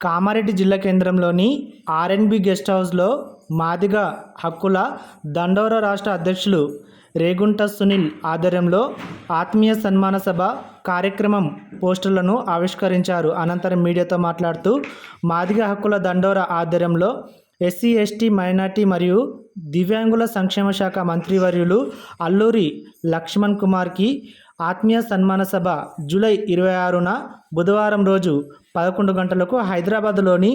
కామారెడ్డి జిల్లా కేంద్రంలోని R&B guest హౌస్లో మాదిగ హక్కుల దండోర రాష్ట్ర అధ్యక్షులు రేగుంట సునీల్ ఆధ్వర్యంలో ఆత్మీయ సన్మాన సభ కార్యక్రమం పోస్టర్లను ఆవిష్కరించారు. అనంతరం మీడియాతో మాట్లాడుతూ మాదిగ హక్కుల దండోర ఆధ్వర్యంలో ఎస్సీ ఎస్టీ మైనార్టీ మరియు దివ్యాంగుల సంక్షేమ శాఖ మంత్రివర్యులు అల్లూరి లక్ష్మణ్ కుమార్కి ఆత్మీయ సన్మాన సభ జూలై ఇరవై ఆరున బుధవారం రోజు పదకొండు గంటలకు హైదరాబాద్లోని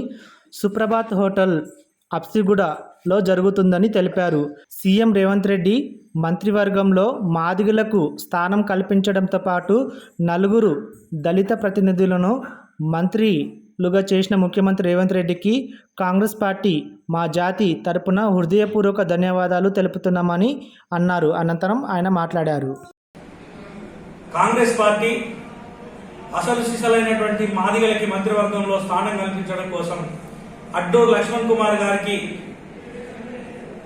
సుప్రభాత్ హోటల్ అప్సిగూడలో జరుగుతుందని తెలిపారు. సీఎం రేవంత్ రెడ్డి మంత్రివర్గంలో మాదిగలకు స్థానం కల్పించడంతో పాటు నలుగురు దళిత ప్రతినిధులను మంత్రిలుగా చేసిన ముఖ్యమంత్రి రేవంత్ రెడ్డికి కాంగ్రెస్ పార్టీ మా జాతి తరపున హృదయపూర్వక ధన్యవాదాలు తెలుపుతున్నామని అన్నారు. అనంతరం ఆయన మాట్లాడారు. కాంగ్రెస్ పార్టీ అసలు సిసలైనటువంటి మాదిగలకి మంత్రివర్గంలో స్థానం కల్పించడం కోసం అడ్డూరు లక్ష్మణ్ కుమార్ గారికి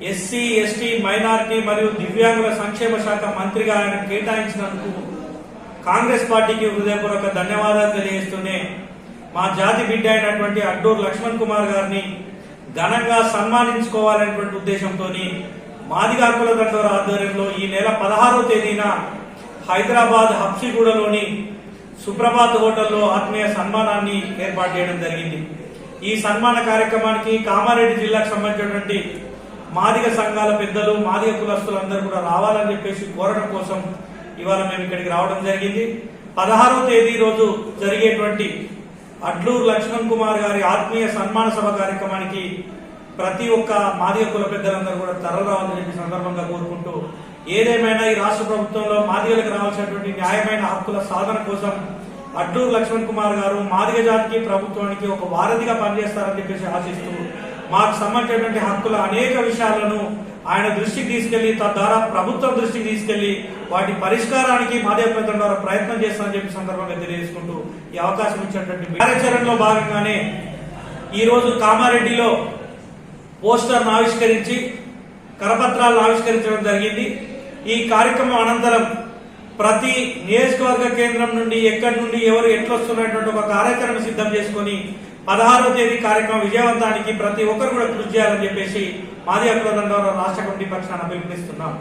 ఎస్సీ ఎస్టీ మైనారిటీ మరియు దివ్యాంగుల సంక్షేమ శాఖ మంత్రిగా ఆయన కేటాయించినందుకు కాంగ్రెస్ పార్టీకి హృదయపూర్వక ధన్యవాదాలు తెలియజేస్తూనే మా జాతి బిడ్డ అయినటువంటి అడ్డూరు లక్ష్మణ్ కుమార్ గారిని ఘనంగా సన్మానించుకోవాలనేటువంటి ఉద్దేశంతో మాదిగా హక్కుల ఆధ్వర్యంలో ఈ నెల పదహారో తేదీన హైదరాబాద్ హబ్సిగూడలోని సుప్రభాత్ హోటల్లో ఆత్మీయ సన్మానాన్ని ఏర్పాటు చేయడం జరిగింది. ఈ సన్మాన కార్యక్రమానికి కామారెడ్డి జిల్లాకు సంబంధించినటువంటి మాదిగ సంఘాల పెద్దలు మాదిగ కులస్తులందరూ కూడా రావాలని చెప్పేసి కోరడం కోసం ఇవాళ మేము ఇక్కడికి రావడం జరిగింది. పదహారో తేదీ రోజు జరిగేటువంటి అడ్లూరు లక్ష్మణ్ కుమార్ గారి ఆత్మీయ సన్మాన సభ కార్యక్రమానికి ప్రతి ఒక్క మాదిగ కుల పెద్దలందరూ కూడా తరలిరావాలని చెప్పి సందర్భంగా కోరుకుంటూ ఏదేమైనా ఈ రాష్ట్ర ప్రభుత్వంలో మాదిగలకు రావాల్సినటువంటి న్యాయమైన హక్కుల సాధన కోసం అడ్డూరు లక్ష్మణ్ కుమార్ గారు మాదిగ జాతికి ప్రభుత్వానికి ఒక వారధిగా పనిచేస్తారని చెప్పేసి ఆశిస్తూ మాకు సంబంధించినటువంటి హక్కుల అనేక విషయాలను ఆయన దృష్టికి తీసుకెళ్ళి తద్వారా ప్రభుత్వం దృష్టికి తీసుకెళ్ళి వాటి పరిష్కారానికి మాదేవ ద్వారా ప్రయత్నం చేస్తానని చెప్పి సందర్భంగా తెలియజేసుకుంటూ ఈ అవకాశం ఇచ్చినటువంటి కార్యాచరణలో భాగంగానే ఈ రోజు కామారెడ్డిలో పోస్టర్ను ఆవిష్కరించి కరపత్రాలను ఆవిష్కరించడం జరిగింది. ఈ కార్యక్రమం అనంతరం ప్రతి నియోజకవర్గ కేంద్రం నుండి ఎక్కడి నుండి ఎవరు ఎట్లొస్తున్నటువంటి ఒక కార్యాచరణ సిద్ధం చేసుకొని పదహారో తేదీ కార్యక్రమం విజయవంతానికి ప్రతి ఒక్కరు కూడా కృషి చేయాలని చెప్పేసి మాది అగ్రదండ రాష్ట్ర కమిటీ పక్షాన పిలుపునిస్తున్నాం.